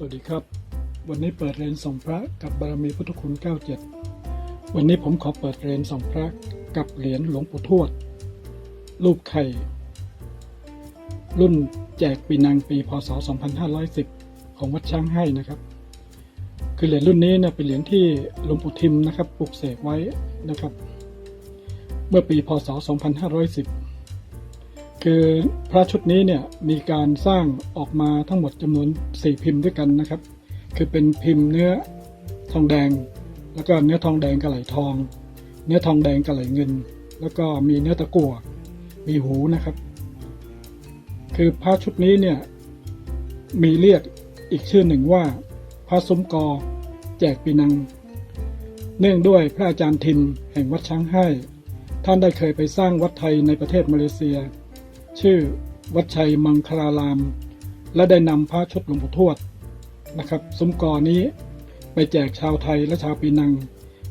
สวัสดีครับ วันนี้เปิดเรียนส่งพระกับบารมีพุทธคุณ 97 วันนี้ผมขอเปิดเรียนส่งพระกับเหรียญหลวงปู่ทวด รูปไข่ รุ่นแจกปีนังปีพศ 2510 ของวัดช้างให้นะครับ คือเหรียญรุ่นนี้เนี่ยเป็นเหรียญที่หลวงปู่ทิมนะครับปลูกเสกไว้นะครับ เมื่อปีพศ 2510 คือพระชุดนี้เนี่ยมีการสร้างออกมาทั้งหมดจำนวน 4 พิมพ์ด้วยกันนะครับ คือเป็นพิมพ์เนื้อทองแดง แล้วก็เนื้อทองแดงกระไหลทอง เนื้อทองแดงกระไหลเงิน แล้วก็มีเนื้อตะกั่วมีหูนะครับ คือพระชุดนี้เนี่ยมีเรียกอีกชื่อหนึ่งว่า พระซุ้มกอแจกปีนัง เนื่องด้วยพระอาจารย์ทิมแห่งวัดช้างให้ ท่านได้เคยไปสร้างวัดไทยในประเทศมาเลเซีย ชื่อวัดชัยมังคลาราม และได้นำพระชุดหลวงปู่ทวดนะครับซุ้มกอนี้ไปแจกชาวไทยและชาวปีนัง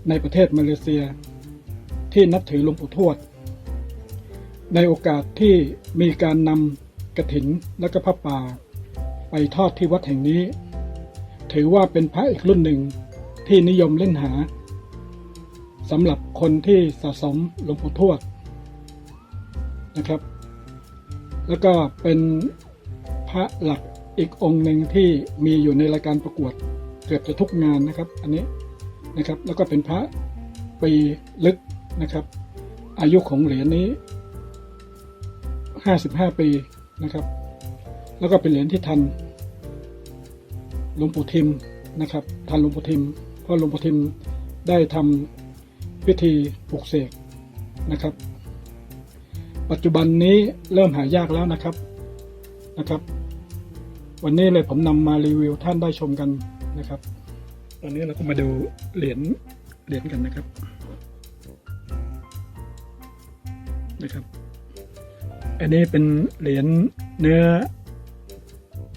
ในประเทศมาเลเซีย ที่นับถือหลวงปู่ทวด ในโอกาสที่มีการนำกระถินและก็พระป่า ไปทอดที่วัดแห่งนี้ ถือว่าเป็นพระอีกรุ่นหนึ่งที่นิยมเล่นหาสำหรับคนที่สะสมหลวงปู่ทวดนะครับ แล้วก็เป็นพระหลักอีกองค์หนึ่งที่มีอยู่ในรายการประกวดเกือบจะทุกงานนะครับ อันนี้นะครับแล้วก็เป็นพระปีลึกนะครับ อายุของเหรียญนี้ 55 ปีนะครับ แล้วก็เป็นเหรียญที่ทันหลวงปู่ทิมนะครับ ทันหลวงปู่ทิม เพราะหลวงปู่ทิมได้ทำพิธีปลุกเสกนะครับ ปัจจุบันนี้เริ่มหายากแล้วนะครับนะครับ วันนี้เลยผมนำมารีวิวท่านได้ชมกันนะครับ ตอนนี้เราก็มาดูเหรียญเหรียญกันนะครับนะครับ อันนี้เป็นเหรียญเนื้อ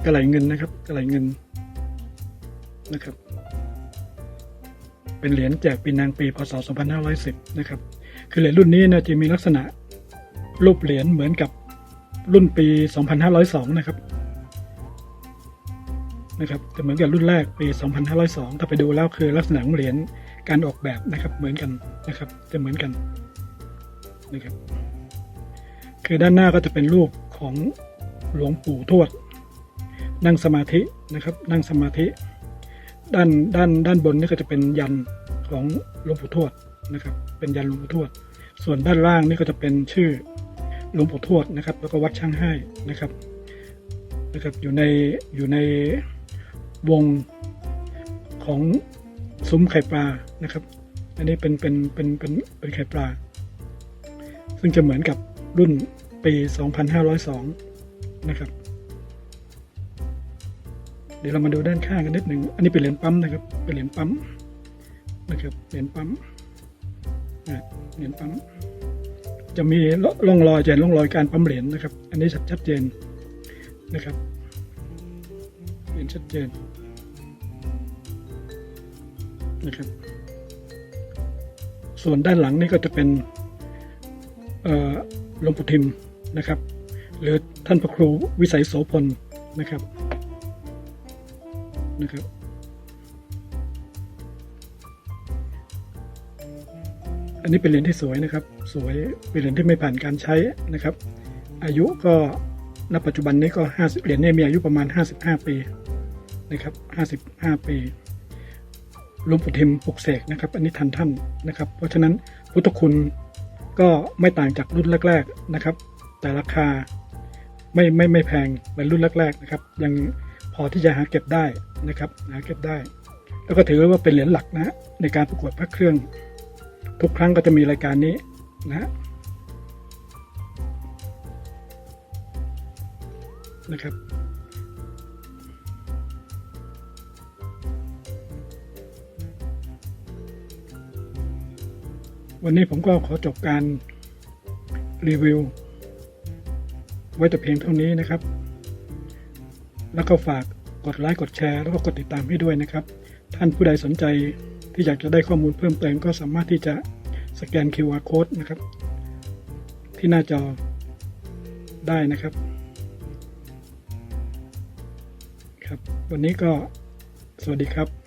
กระไหลเงินนะครับกระไหลเงินนะครับ เป็นเหรียญแจกปีนางปีพศ 2510 นะครับ คือเหรียญรุ่นนี้นะจะมีลักษณะ รูปเหรียญเหมือนกับรุ่นปี 2502 นะครับ นะครับจะเหมือนกับรุ่นแรกปี 2502 ถ้าไปดูแล้วคือลักษณะของเหรียญการออกแบบนะครับเหมือนกันนะครับ จะเหมือนกันนะครับ คือด้านหน้าก็จะเป็นรูปของหลวงปู่ทวด นั่งสมาธินะครับ นั่งสมาธิ ด้านด้านด้านบนนี่ก็จะเป็นยันของหลวงปู่ทวดนะครับ เป็นยันหลวงปู่ทวด ส่วนด้านล่างนี่ก็จะเป็นชื่อ หลวงปู่ทวดนะครับ แล้วก็วัดช่างให้นะครับนะครับอยู่ในอยู่ในวงของซุ้มไข่ปลานะครับ อันนี้เป็นเป็นเป็นเป็นเป็นไข่ปลา ซึ่งจะเหมือนกับรุ่นปี 2502 นะครับ เดี๋ยวเรามาดูด้านข้างกันนิดหนึ่ง อันนี้เป็นเหรียญปั๊มนะครับ เป็นเหรียญปั๊มนะครับ เหรียญปั๊มอะเหรียญปั๊ม จะมีร่องรอยจะเห็นร่องรอยการปั๊มเหรียญนะครับ อันนี้ชัดเจนนะครับ เห็นชัดเจนนะครับ ส่วนด้านหลังนี่ก็จะเป็นหลวงปู่ทิมนะครับ หรือท่านพระครูวิสัยโสพลนะครับนะครับ อันนี้เป็นเหรียญที่สวยนะครับ สวยเป็นเหรียญที่ไม่ผ่านการใช้นะครับ อายุก็ณปัจจุบันนี้ก็50เหรียญเนี่ยมีอายุประมาณ 55 ปีนะครับ 55 ปีหลวงปู่ทิมปลุกเสกนะครับ อันนี้ทันท่านนะครับ เพราะฉะนั้นพุทธคุณก็ไม่ต่างจากรุ่นแรก ๆนะครับ แต่ราคาไม่ไม่ไม่แพงเหมือนรุ่นแรกๆนะครับ ยังพอที่จะหาเก็บได้นะครับ หาเก็บได้ แล้วก็ถือว่าเป็นเหรียญหลักนะในการประกวดพระเครื่อง ทุกครั้งก็จะมีรายการนี้นะนะครับ วันนี้ผมก็ขอจบการรีวิว ไว้แต่เพียงเท่านี้นะครับ แล้วก็ฝากกดไลค์กดแชร์ แล้วก็กดติดตามให้ด้วยนะครับ ท่านผู้ใดสนใจ ที่อยากจะได้ข้อมูลเพิ่มเติมก็สามารถที่จะสแกน QR code นะครับ ที่หน้าจอได้นะครับ ครับ วันนี้ก็สวัสดีครับ